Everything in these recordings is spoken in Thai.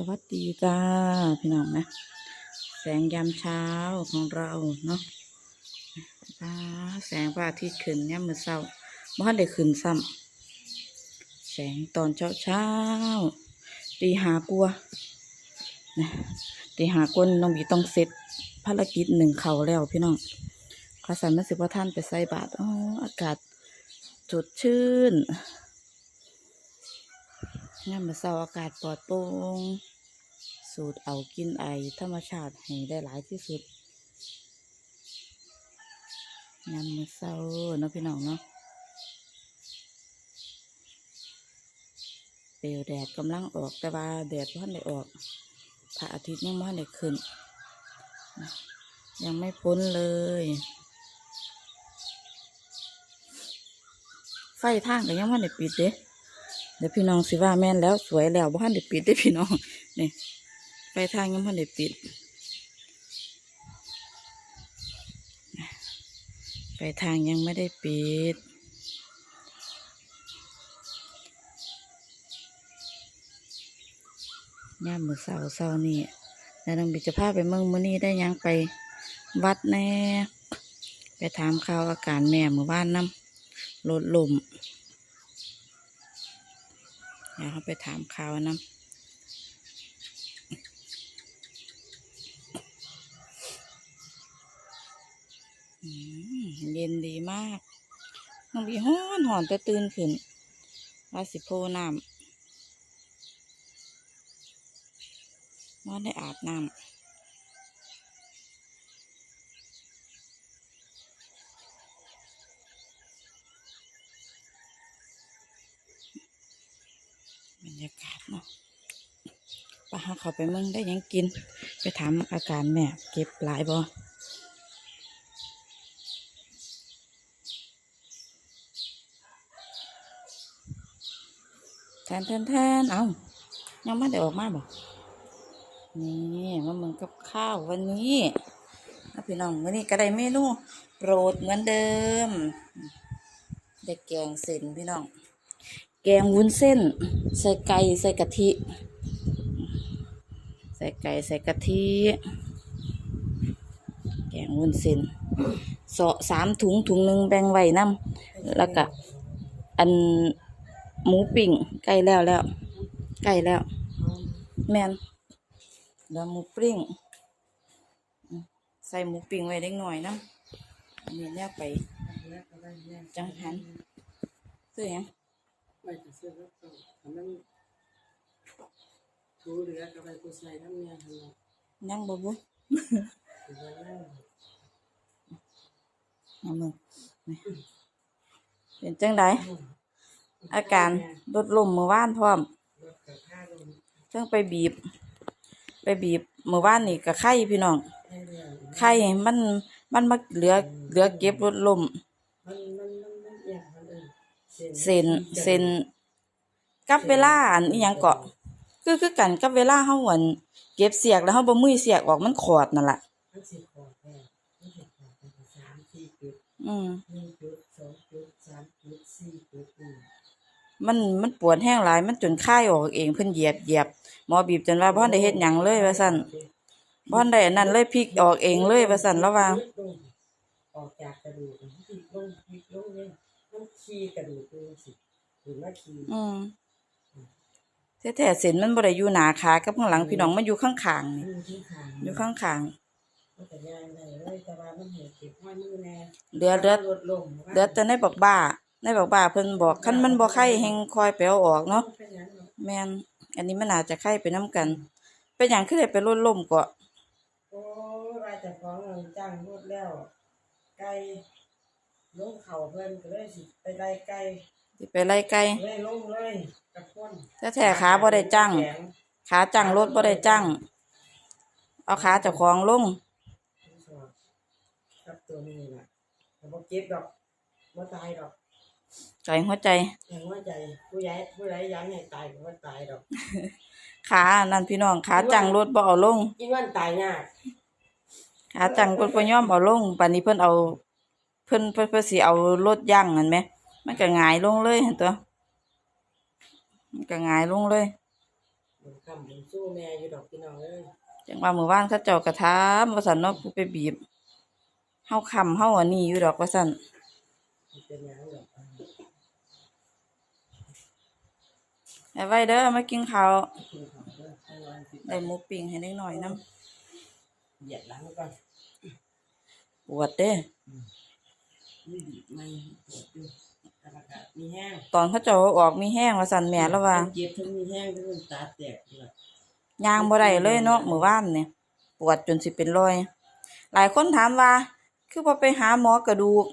สวัสดีจ้าพี่น้องนะ แสงยามเช้าของเราเนาะจ้าแสงพระอาทิตย์ขึ้นเนี่ยามมือเช้าบ้านได้ขึ้นซ้ำแสงตอนเช้าเช้าตีหากลัวนะตีหากวน้องบีต้องเสร็จภารกิจหนึ่งเขาแล้วพี่น้องข้าสันมาสิว่าท่านไปใส่บาตรอ๋ออากาศสดชื่น ยามมื้อเช้าอากาศปลอดโปร่งสูดเอากินไอธรรมชาติให้ได้หลายที่สุดยามมื้อเช้าเนาะพี่น้องเนาะเปลวแดดกำลังออกแต่ว่าแดดบ่ทันได้ออกพระอาทิตย์ยังบ่ทันได้ขึ้น ยังไม่พ้นเลย ไฟทางก็ยังบ่ทันได้ปิดเด้ เดี๋ยวพี่น้องสิว่าแม่นแล้วสวยแล้วบ้านเด็ปิดได้พี่น้องนี่ไฟทางยังบ้านเด็ปิดไฟทางยังไม่ได้ปิดย่ามมือเสาเสานี่แล้วน้องบิจะพาไปเมืองมือนี้ได้ยังไปวัดแน่ ไปถามข่าวอาการแม่เมื่อวานน้ำรถลม เดี๋ยวเขาไปถามข่าวนะเย็นดีมากน้องบีฮ้อนหอนแต่ตื่นขึ้นว่าสิโพน้ำว่าได้อาบน้ำ เขาไปเมืองได้ยังกิน ไปถามอาการแม่เก็บหลายบ่แทนแทนแทนเอายังไม่ได้ออกมาบ่นี่มาเมืองกับข้าววันนี้พี่น้องวันนี้ก็ได้เมนูโปรดเหมือนเดิมได้แกงเส้นพี่น้อง แกงวุ้นเส้น ใส่ไก่ใส่กะทิ ใส่ไก่ใส่กะทิแกงวุ้นเส้นสอสามถุงถุงหนึ่งแบ่งไว้น้ำแล้วก็อันหมูปิ้งใกล้แล้วแล้วใกล้แล้ว แมนแล้วหมูปิ้งใส่หมูปิ้งไว้เล็กหน่อยนะอันนี้เนี่ยไปจังหันซื้อยังไป กับเสื้อแล้วก็ทำนั้นทูเหลือกับไปกูใส่น้ำเนี่ยทำไงยังบ่บุถือว่านั่งเอามึงนี่เป็นจังไดอาการลดลมเมื่อวานพร้อมรถกับผ้าลงเพิ่งไปบีบ ไปบีบเมื่อวานนี่กับไข้พี่น้องให้เรื่องไข้มันมันมาเหลือเหลือเก็บลดลมมันมันมันมันอย่างมันเออเส้นเส้นกับเวลาอันอีหยังเกาะ คือคือกันกับเวลาเฮาหวนเก็บเสียกแล้วเฮาบ่มือเสียกออกมันขอดนั่นล่ะมันสิขอดแน่มันสิขอดเป็นสามสี่จุดอืมหนึ่งจุดสองจุดสามจุดสี่จุดอืมมันมันปวดแห้งหลายมันจนคายออกเองเพิ่นเหยียบเหยียบหมอบีบจนว่าบ่ทันได้เฮ็ดหยังเลยว่าซั่นบ่ทันได้อันนั้นเลยพลิกออกเองเลยว่าซั่นแล้วว่าออกจากกระดูกมันพลิกลงพลิกลงเนี่ยมันขี้กระดูกดูสิหรือว่าขี้อืม แท้ๆเส้นมันบ่ได้อยู่หน้าขากับข้างหลังพี่น้องมันอยู่ข้างๆมันี่นอยู่ที่ขางอยู่ข้างมันก็ย่างได้เลยแต่ว่ามันเห็นเก็บห้อยมือแน่ๆเหลือเหลือลดลงเหลือแต่ในบักบ้าในบักบ้าเพิ่นบอกคันมันบ่ไข้แฮงคอยไปเอาออกเนาะเป็นหยังเนาะแม่นอันนี้มันอาจจะไข้ไปนํกัน เป็นหยังคือได้ไปลดลมก็โอ้ยว่าเจะฟ้าของจ้างรถแล้วไก่ลงเขาเพิ่นก็เลยสิไปไล่ไก่ สิไปไล่ไก่เลยลงเลยกับคนแท้ๆขาบ่ได้จังแข็งขาจังรถบ่ได้จังเอาขาเจ้าของลงกับตัวนี้ล่ะแต่บ่เก็บดอกบ่ตายดอกใจหัวใจอย่างว่าใจผู้ใหญ่ผู้ใดอยังให้ตายก็บ่ตายดอกขานั่นพี่น้องขาจังรถบ่เอาลง อีวันตายยากขาจังเพิ่นบ่ยอมเอาลงปานนี้เพิ่นเอา เพิ่นเพิ่นเพิ่นสิเอารถย่างนั่นแหม มันก็หงายลงเลยหั่นตัว มันก็หงายลงเลยบผมคำผมสู้แม่อยู่ดอกพี่น้องเอ้ยจังว่ามื้อวานเขาเจ้ากระทามว่าซั่นเนาะผู้ไปบีบเฮาค้ำเฮาอันนี้อยู่ดอกว่าซั่นมันเป็นหยังดอกอ่าให้ไว้เด้อมากินข้าวกินข้าวเด้อให้วันสิได้หมูปิ้งให้เล็กน้อยนํเหยียดหลังก่อนปวดเด้ นี่บีบไม่ปวดอยู่กระกะ มีแห้งตอนเขาเจ้าเอาออกมีแห้งว่าซั่นแม่แล้วว่าทั้งเจ็บทั้งมีแห้งทั้งน้ำตาแตกอยู่ล่ะย่างบ่ได้เลยเนาะมื้อวานเนี่ยปวดจนสิเป็นรอย หลายคนถามว่า คือบ่ไปหาหมอกระดูก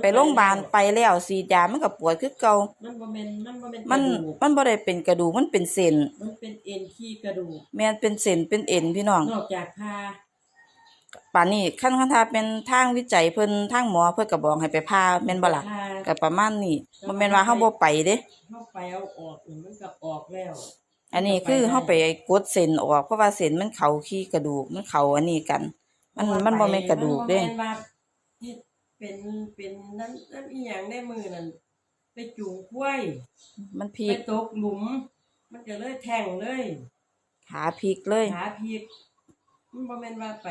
ไปโรงพยาบาลไปแล้วฉีดยามันก็ปวดคือเก่ามันบ่แม่นมันบ่แม่นกมัระนดูกมันบ่ได้เป็นกระดูกมันเป็นเส้นมันเป็นเอ็นขี้กระดูกแม่นเป็นเส้นเป็นเอ็นพี่น้อง นอกจากพา ป่านนี้คันคันถ้าเป็นทางวิจัยเพิ่นทางหมอเพิ่นก็บอกให้ไปผ่าแม่นบ่ล่ะพาก็ประมาณนี้บ่แม่นว่าเฮาบ่ไปเด้ เข้าไปเอาออกนี่มันก็ออกแล้วอันนี้คือเฮาไปกดเส้นออกเพราะว่าเส้นมันเข้าขี้กระดูกมันเข้าอันนี้กัน มันมันบ่แม่นกระดูกเด้ มันบ่แม่นว่าเฮ็ดเป็นเป็นนั้นนั้นอีหยังได้มือนั่นไปจูงกล้วยมันพีไปกตกหลุม มันก็เลยแทงเลย ขาพีกเลย ขาพิกมันบ่แม่นว่าไป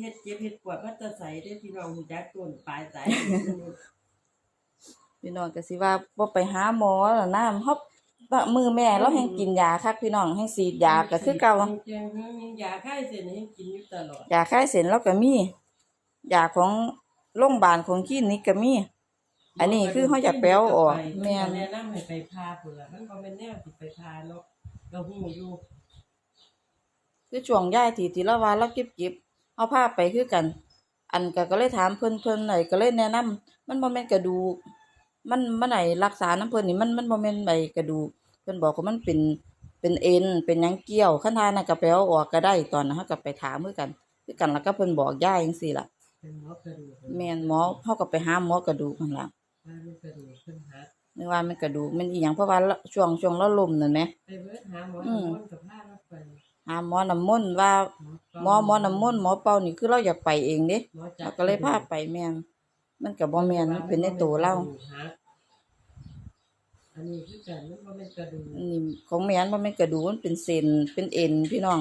เฮ็ดเจ็บเฮ็ดปวดว่าจะใส่ได้พี่น้องฮู้จักต้นปลายสายพี่น้องก็สิว่าบ่ไปหาหมอแล้วนะเฮาว่ามือแม่เราแฮงกินยาคักพี่น้องแฮงฉีดยาก็คือเก่าจังๆยาคลายเส้นให้กินอยู่ตลอดยาคลายเส้นเราก็มียาของโรงพยาบาลของคลินิกก็มีอันนี้คือเขาอยากแปลวออกแม่แม่นแนะนำให้ไปพาพุ่นล่ะมันบ่แม่นแนวสิไปพาเนาะเราฮู้อยู่คือช่วงย้ายที่ที่เราว่าเราเก็บๆ เอาพาไปคือกัน อันก็ก็เลยถามเพิ่นเพิ่นไหนก็เลยแนะนำมันบ่แม่นกระดูก มันมันไหนรักษาน้ำเพิ่นนี่มันมันบ่แม่นใบกระดูกเพิ่นบอกว่ามันเป็นเป็นเอ็นเป็นหยังเกี่ยวคันทาน่ะก็ไปเอาออกก็ได้ตอนนั้นเฮาก็ไปถามคือกันคือกันแล้วก็เพิ่นบอกย้ายจังซี่ล่ะเป็นหมอกระดูกแม่นหมอเฮาก็ไปหาหมอกระดูกนั่นล่ะว่ามันกระดูกเพิ่นหานึกว่ามันกระดูกมันอีหยังเพราะว่าละช่วงช่วงเราล้มนั่นแหมไปเบิดหาหมออืมน้ำมนต์กับพาเราไปหาหมอน้ำมนต์ว่า หมอหมอน้ำมนต์หมอเป่านี่คือเราอยากไปเองเด้หมอจัเราบก็เลยพาไปแม่นมันก็บ่แม่นมันเป็นในตัวเราอันนี้คือกันมันบ่แม่นกระดูกอันนี้ของแม่นบ่แม่นกระดูกมันเป็นเส้นเป็นเอ็นพี่น้อง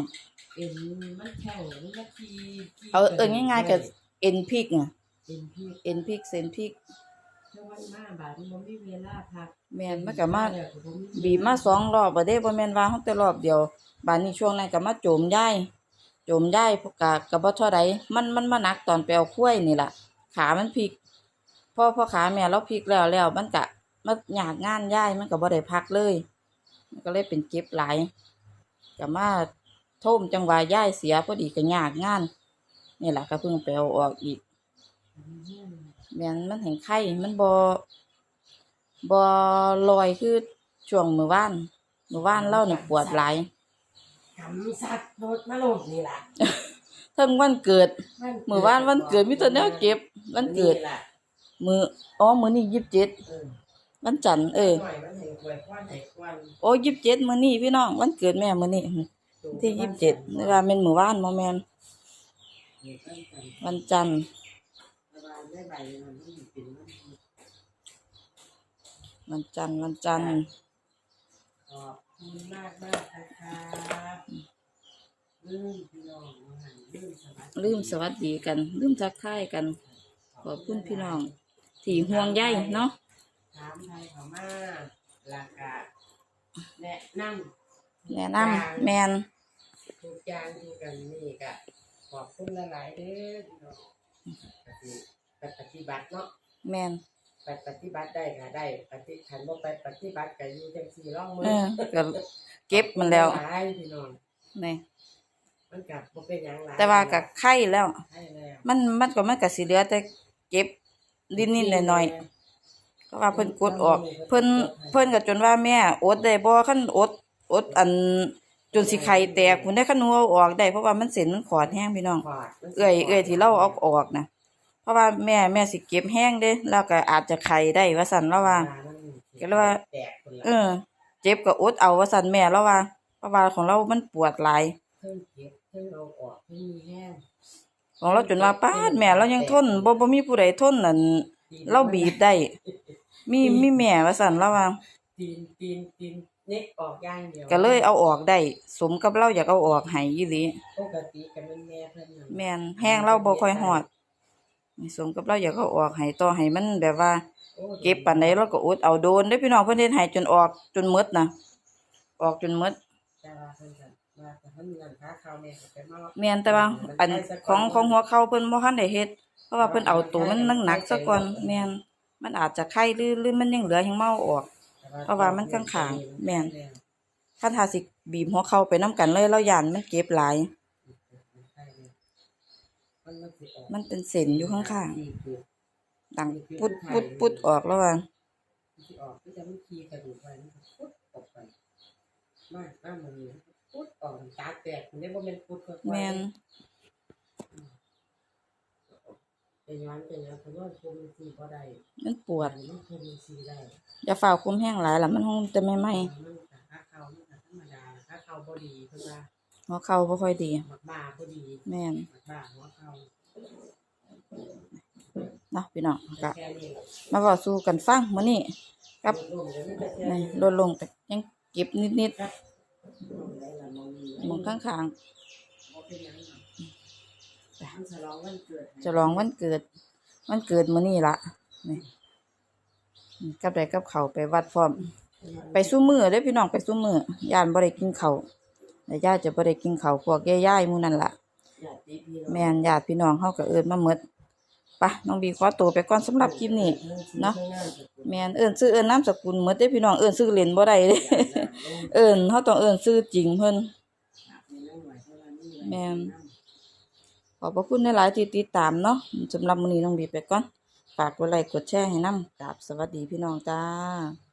เอ็นมันแข็งมันมาทีทีเอาเอิ้นง่ายๆก็เอ็นพริกอะเอ็นพี่เอ็นพริกเส้นพริกจังหวัดมาบาดนี้บ่มีเวลาพักแม่นมันก็มาแล้วก็บ่มีบีบมาสองรอบบ่ได้บ่แม่นว่าเฮาแต่รอบเดียวบาดนี้ช่วงนั้นก็มาโจมยายโจมยายพวกกะก็บ่เท่าใดมันมันมาหนักตอนไปเอาขั้วนี่ล่ะ ขามันพลิกพอพอขาแม่เราพลิกแล้วแล้วมันก็มายากงานย่ายมันก็บ่ได้พักเลย มันก็เลยเป็นเจ็บหลายก็มาท่มจังหวะย่ายเสียพอดีก็ยากงานนี่แหละก็เพิ่งไปเอาออกอีกแม่นมันเห็นไข้มันบ่บ่ลอยคือช่วงมือวานมือวานเรานี่ปวดหลาย กำสัตว์โดดมาโลดนี่ล่ะเทิงวันเกิดมื้อวานวันเกิดมีแต่แนวเก็บวันเกิดนี่ล่ะมื้ออ๋อมื้อนี้27เออวันจันทร์เออ หน่อยมันให้กล้วยควันให้ควันโอ้27มื้อนี้พี่น้องวันเกิดแม่มื้อนี้วันที่27นึกว่าแม่นมื้อวานบ่แม่นนี่ก็กันวันจันทร์สบายได้ใบมันมันเป็นมันวันจันทร์วันจันทร์ขอบ คุณมากมากนะคะลืมพี่น้องมาหันลืมสวัสดีลืมสวัสดีกัน ลืมทักทายกัน ขอบคุณพี่น้องที่ห่วงใยเนาะถามไทยเขามาหลักกะแนะนำแนะนำแม่นทุกอย่างที่กันนี่กะขอบคุณหลายๆเด้อพี่น้องปฏิไปปฏิบัติเนาะแม่น ไปปฏิบัติได้ก็ได้ ปฏิขันบ่ไปปฏิบัติก็อยู่จังซี่ร่องมืเออก็เก็บมันแล้วหลายพี่น้องนี่มันก็บ่เป็นหยังหลายแต่ว่าก็ไข่แล้ว ใช่แล้วมันมันก็มันก็สิเหลือแต่เก็บนิดๆหน่อยๆ ก็ว่าเพิ่นกดออก เพิ่นเพิ่นก็จนว่าแม่อดได้บ่คันอดอดอันจนสิไข่แตกพุ่นได้คันหนูเอาออกได้เพราะว่ามันเส้นมันขอดแห้งพี่น้องขอดมันสิเอื้อยเอื้อยที่เราเอาออกนะ เพราะว่าแม่แม่สิเก็บแห้งเด้แล้วก็อาจจะไข่ได้ว่าซั่นแล้วว่า ก็เลยว่า แตกพุ่นเอละอเจ็บก็อดเอาว่าซั่นแม่แล้วว่าเพราะว่าของเรามันปวดหลาย เพิ่งเก็บเพิ่งเอาออกเพิ่งมีแห้งของเราจนว่าป้าดแม่เรายังทนบ่บ่มีผู้ใดทนนั่นเราบีบได้ มีมีแม่ว่าซั่นแล้วว่า ตีนตีนตีนนิกออกอย่างเดียวก็เลยเอาออกได้สมกับเราอยากเอาออกให้อีหลีปกติก็เป็นแม่เพิ่นนั่น แม่นแห้งเราบ่ค่อยฮอดนี่ สมกับเราอยากเอาออกให้ต่อให้มันแบบว่าโอ้เก็บปานใดเราก็อดเอาโดนเด้อพี่น้องเพิ่นเฮ็ดให้จนออกจนหมดนะออกจนหมดแต่ว่าเพิ่นก็ว่าแต่เพิ่นนั่นขาขาวแม่ก็ไปมาแม่นแต่ว่าอันของของหัวเข่าเพิ่นบ่ทันได้เฮ็ดเพราะว่าเพิ่นเอาตัวมันหนักๆซะก่อนแม่นมันอาจจะไข้หรือหรือมันยังเหลือยังเมาออก เพราะว่ามันข้างๆแม่นคันหาสิบีบหัวเข่าไปนํกันเลยเราย่านมันเจ็บหลาย มันเป็นเส้นอยู่ข้างๆดังปุดปุดปุดออกแล้วว่าสิออกก็จะมันขี้กระดูกไปมันก็พุดออกไปมากมากมันนี่พุดออกตาแตกมันได้บ่แม่นพุดค่อยๆแม่นเป็นย้อนเป็นย้อนเพราะว่าคุมสีบ่ได้มันปวดมันคุมสีได้อย่าฝ่าวคุมแห้งหลายล่ะมันคงจะไม่ไหมมันก็ขาเขามันก็ธรรมดาขาเขาบ่ดีเพิ่นว่า หัวเข่าบ่ค่อยดีมักบ้าบ่ดีแม่นมักบ้าหัวเขาเนาะพี่น้องก็แค่นี้มาเว้าสู่กันฟังมื้อนี้ครับ ลงเลยมันก็แค่นี่นี้ลดลงแต่ยังเก็บนิดครับลงได้ละมองนี้ๆหมองข้างบ่เป็นหยังหรอกมันฉลองวันเกิดๆจะลองวันเกิด วันเกิดมื้อนี้ล่ะนี่นี่กับได้กับเขาวไปวัดพร้อม ไปสู้มือเด้อพี่น้องไปสู้มือย่านบ่ได้กินข้าว แต่ย่าจะบ่ได้กินข้าวพวกย่ายๆหมู่นั่นล่ะ ญาติพี่น้องแม่นญาติพี่น้องเฮาก็เอิ้นมาหมดไปะน้องบีขอตัวไปก่อนสำหรับคลิปนี้ เนาะ แม่นเอิ้นชื่อเอิ้นนามสกุลหมดเด้อพี่น้องเอิ้นชื่อเล่นบ่ได้เด้ เอิ้นเฮาต้องเอิ้นชื่อจริงเพิ่น แม่น ขอบพระคุณหลายๆที่ติดตามเนาะสำหรับมื้อนี้น้องบีไปก่อน ฝากกดไลค์กดแชร์ให้นำกราบสวัสดีพี่น้องจ้า